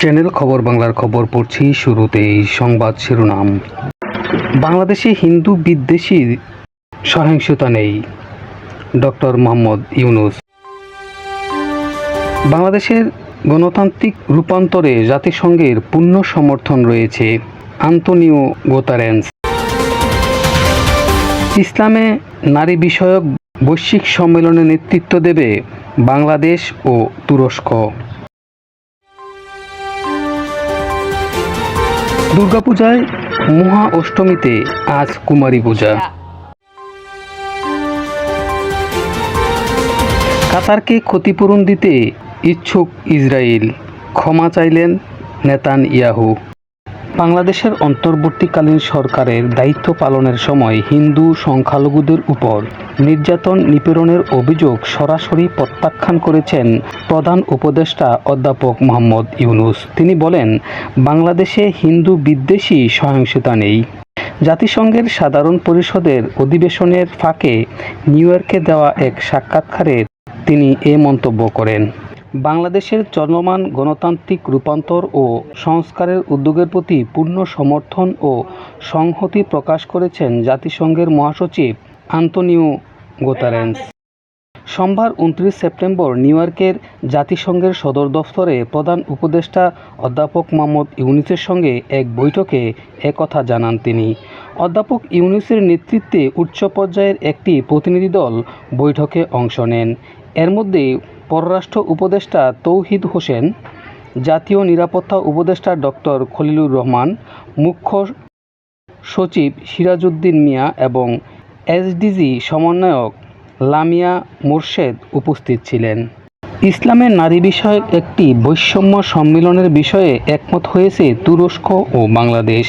Channel খবর বাংলার খবর পড়ছি শুরুতেই সংবাদ শিরোনাম। বাংলাদেশে হিন্দু বিদ্বেষী সহিংসতা নেই। ডক্টর মোহাম্মদ ইউনুস। বাংলাদেশের গণতান্ত্রিক রূপান্তরে জাতিসংঘের পূর্ণ সমর্থন রয়েছে আন্তনিও গোতারেন্স। ইসলামে নারী বিষয়ক বৈশ্বিক সম্মেলনে নেতৃত্ব দেবে বাংলাদেশ ও তুরস্ক। দুর্গাপূজায় মহা অষ্টমীতে আজ কুমারী পূজা। কাতারকে ক্ষতিপূরণ দিতে ইচ্ছুক ইসরায়েল, ক্ষমা চাইলেন নেতান ইয়াহু বাংলাদেশের অন্তর্বর্তীকালীন সরকারের দায়িত্ব পালনের সময় হিন্দু সংখ্যালঘুদের উপর নির্যাতন নিপীড়নের অভিযোগ সরাসরি প্রত্যাখ্যান করেছেন প্রধান উপদেষ্টা অধ্যাপক মোহাম্মদ ইউনুস। তিনি বলেন, বাংলাদেশে হিন্দু বিদ্বেষী সহিংসতা নেই। জাতিসংঘের সাধারণ পরিষদের অধিবেশনের ফাঁকে নিউ ইয়র্কে দেওয়া এক সাক্ষাৎকারে তিনি এ মন্তব্য করেন। বাংলাদেশের চলমান গণতান্ত্রিক রূপান্তর ও সংস্কারের উদ্যোগের প্রতি পূর্ণ সমর্থন ও সংহতি প্রকাশ করেছেন জাতিসংঘের মহাসচিব আন্তনিও গোতারেন্স। সোমবার উনত্রিশ সেপ্টেম্বর নিউ ইয়র্কের জাতিসংঘের সদর দফতরে প্রধান উপদেষ্টা অধ্যাপক মোহাম্মদ ইউনুসের সঙ্গে এক বৈঠকে একথা জানান তিনি। অধ্যাপক ইউনুসের নেতৃত্বে উচ্চ পর্যায়ের একটি প্রতিনিধি দল বৈঠকে অংশ নেন। এর মধ্যে পররাষ্ট্র উপদেষ্টা তৌহিদ হোসেন, জাতীয় নিরাপত্তা উপদেষ্টা ডক্টর খলিলুর রহমান, মুখ্য সচিব সিরাজউদ্দিন মিয়া এবং এসডিজি সমন্বয়ক লামিয়া মোর্শেদ উপস্থিত ছিলেন। ইসলামের নারী বিষয়ক একটি বৈষম্য সম্মেলনের বিষয়ে একমত হয়েছে তুরস্ক ও বাংলাদেশ।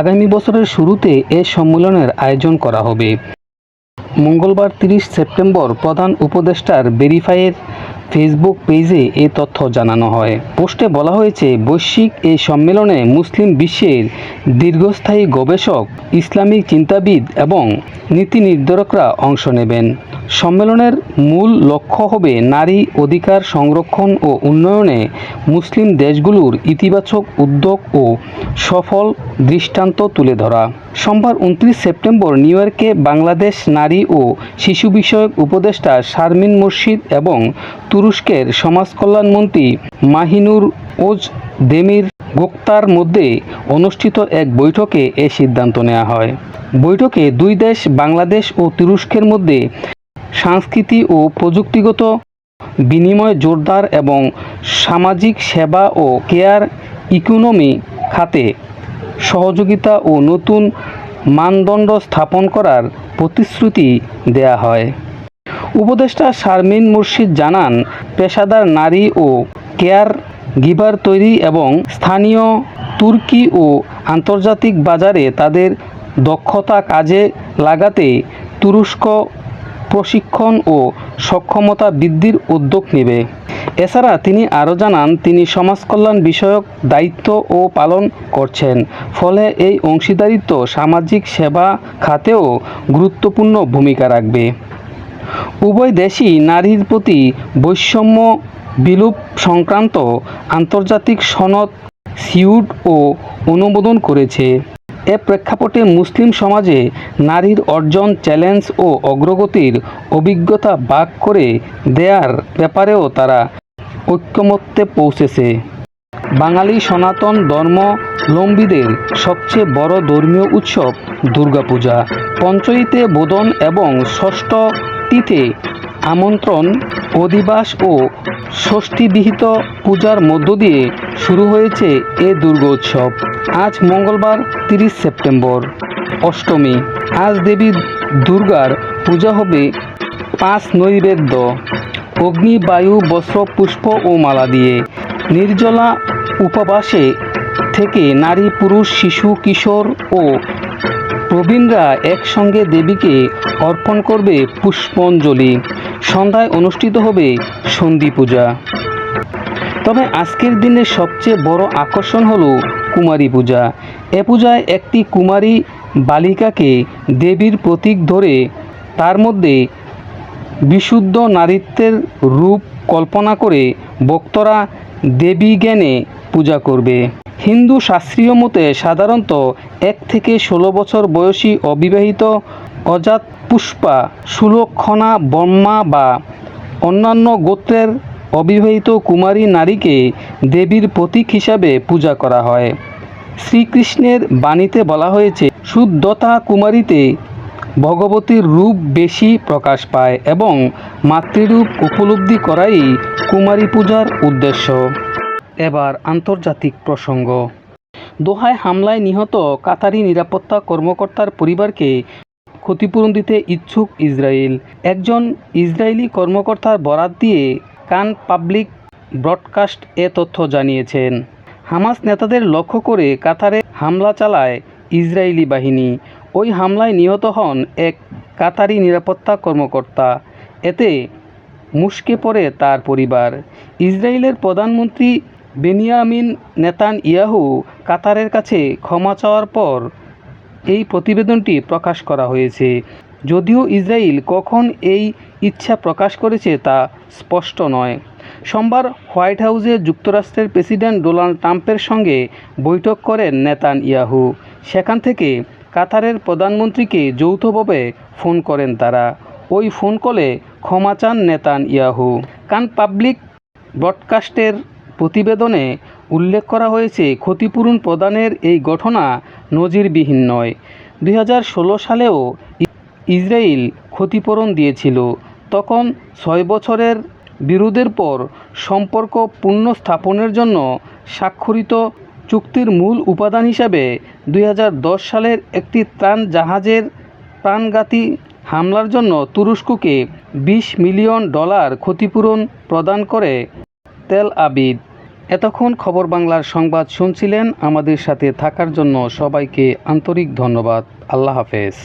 আগামী বছরের শুরুতে এ সম্মেলনের আয়োজন করা হবে। মঙ্গলবার তিরিশ সেপ্টেম্বর প্রধান উপদেষ্টার ভেরিফাইয়ের ফেসবুক পেজে এ তথ্য জানানো হয়। পোস্টে বলা হয়েছে, বৈশ্বিক এই সম্মেলনে মুসলিম বিশ্বের দীর্ঘস্থায়ী গবেষক, ইসলামিক চিন্তাবিদ এবং নীতি নির্ধারকরা অংশ নেবেন। সম্মেলনের মূল লক্ষ্য হবে নারী অধিকার সংরক্ষণ ও উন্নয়নে মুসলিম দেশগুলোর ইতিবাচক উদ্যোগ ও সফল দৃষ্টান্ত তুলে ধরা। সোমবার উনত্রিশ সেপ্টেম্বর নিউ ইয়র্কে বাংলাদেশ নারী ও শিশু বিষয়ক উপদেষ্টা শারমিন মুর্শিদ এবং তুরস্কের সমাজকল্যাণমন্ত্রী মাহিনুর ওজ দেমির গোক্তার মধ্যে অনুষ্ঠিত এক বৈঠকে এ সিদ্ধান্ত নেওয়া হয়। বৈঠকে দুই দেশ, বাংলাদেশ ও তুরস্কের মধ্যে সংস্কৃতি ও প্রযুক্তিগত বিনিময় জোরদার এবং সামাজিক সেবা ও কেয়ার ইকোনমি খাতে সহযোগিতা ও নতুন মানদণ্ড স্থাপন করার প্রতিশ্রুতি দেয়া হয়। উপদেষ্টা শারমিন মুর্শিদ জানান, পেশাদার নারী ও কেয়ার গিভার তৈরি এবং স্থানীয় তুর্কি ও আন্তর্জাতিক বাজারে তাদের দক্ষতা কাজে লাগাতে তুরস্ক প্রশিক্ষণ ও সক্ষমতা বৃদ্ধির উদ্যোগ নেবে। এছাড়া তিনি আরও জানান, তিনি সমাজকল্যাণ বিষয়ক দায়িত্ব ও পালন করছেন, ফলে এই অংশীদারিত্ব সামাজিক সেবা খাতেও গুরুত্বপূর্ণ ভূমিকা রাখবে। উভয় দেশই নারীর প্রতি বৈষম্য বিলুপ সংক্রান্ত আন্তর্জাতিক সনদ সিউড ও অনুমোদন করেছে। এ প্রেক্ষাপটে মুসলিম সমাজে নারীর অর্জন চ্যালেঞ্জ ও অগ্রগতির অভিজ্ঞতা ভাগ করে দেয়ার ব্যাপারেও তারা ঐক্যমত্যে পৌঁছেছে। বাঙালি সনাতন ধর্মলম্বীদের সবচেয়ে বড় ধর্মীয় উৎসব দুর্গাপূজা। পঞ্চমীতে বোধন এবং ষষ্ঠীতে আমন্ত্রণ, অধিবাস ও ষষ্ঠীবিহিত পূজার মধ্য দিয়ে শুরু হয়েছে এ দুর্গোৎসব। আজ মঙ্গলবার তিরিশ সেপ্টেম্বর, অষ্টমী। আজ দেবী দুর্গার পূজা হবে পাঁচ নৈবেদ্য, অগ্নি, বায়ু, বস্ত্র, পুষ্প ও মালা দিয়ে। নির্জলা উপবাসে থেকে নারী, পুরুষ, শিশু, কিশোর ও প্রবীণরা একসঙ্গে দেবীকে অর্পণ করবে পুষ্পঞ্জলি। সন্ধ্যায় অনুষ্ঠিত হবে সন্ধি পূজা। তবে আজকের দিনের সবচেয়ে বড় আকর্ষণ হলো কুমারী পূজা। এ পূজায় একটি কুমারী বালিকাকে দেবীর প্রতীক ধরে তার মধ্যে বিশুদ্ধ নারীত্বের রূপ কল্পনা করে ভক্তরা দেবী জ্ঞানে পূজা করবে। হিন্দু শাস্ত্রীয় মতে সাধারণত এক থেকে ষোলো বছর বয়সী অবিবাহিত অজাত পুষ্পা, সুলক্ষণা ব্রহ্মা বা অন্যান্য গোত্রের অবিবাহিত কুমারী নারীকে দেবীর প্রতীক হিসাবে পূজা করা হয়। শ্রীকৃষ্ণের বাণীতে বলা হয়েছে শুদ্ধতা কুমারীতে ভগবতীর রূপ বেশি প্রকাশ পায় এবং মাতৃরূপ উপলব্ধি করাই কুমারী পূজার উদ্দেশ্য। এবার আন্তর্জাতিক প্রসঙ্গ। দোহায় হামলায় নিহত কাতারি নিরাপত্তা কর্মকর্তার পরিবারকে ক্ষতিপূরণ দিতে ইচ্ছুক ইসরায়েল। একজন ইসরায়েলি কর্মকর্তার বরাত দিয়ে কান পাবলিক ব্রডকাস্ট এ তথ্য জানিয়েছেন। হামাস নেতাদের লক্ষ্য করে কাতারে হামলা চালায় ইসরায়েলি বাহিনী। ওই হামলায় নিহত হন এক কাতারি নিরাপত্তা কর্মকর্তা। এতে মুশকে পড়ে তার পরিবার। ইসরায়েলের প্রধানমন্ত্রী বেনিয়ামিন নেতান ইয়াহু কাতারের কাছে ক্ষমা চাওয়ার পর এই প্রতিবেদনটি প্রকাশ করা হয়েছে। যদিও ইসরায়েল কখন এই ইচ্ছা প্রকাশ করেছে তা স্পষ্ট নয়। সোমবার হোয়াইট হাউসে যুক্তরাষ্ট্রের প্রেসিডেন্ট ডোনাল্ড ট্রাম্পের সঙ্গে বৈঠক করেন নেতান ইয়াহু। সেখান থেকে কাতারের প্রধানমন্ত্রীকে যৌথভাবে ফোন করেন তারা। ওই ফোন কলে ক্ষমা চান নেতান ইয়াহু। কান পাবলিক ব্রডকাস্টের প্রতিবেদনে উল্লেখ করা হয়েছে, ক্ষতিপূরণ প্রদানের এই ঘটনা নজিরবিহীন নয়। দুই সালেও ইসরায়েল ক্ষতিপূরণ দিয়েছিল। তখন ছয় বছরের বিরোধের পর সম্পর্ক পুনঃস্থাপনের জন্য স্বাক্ষরিত চুক্তির মূল উপাদান হিসাবে দুই হাজার দশ সালের একটি ত্রাণ জাহাজের প্রাণঘাতী হামলার জন্য তুরস্ককে বিশ মিলিয়ন ডলার ক্ষতিপূরণ প্রদান করে তেল আবিদ এতক্ষণ খবর বাংলার সংবাদ শুনছিলেন আমাদের সাথে থাকার জন্য সবাইকে আন্তরিক ধন্যবাদ। আল্লাহ হাফেজ।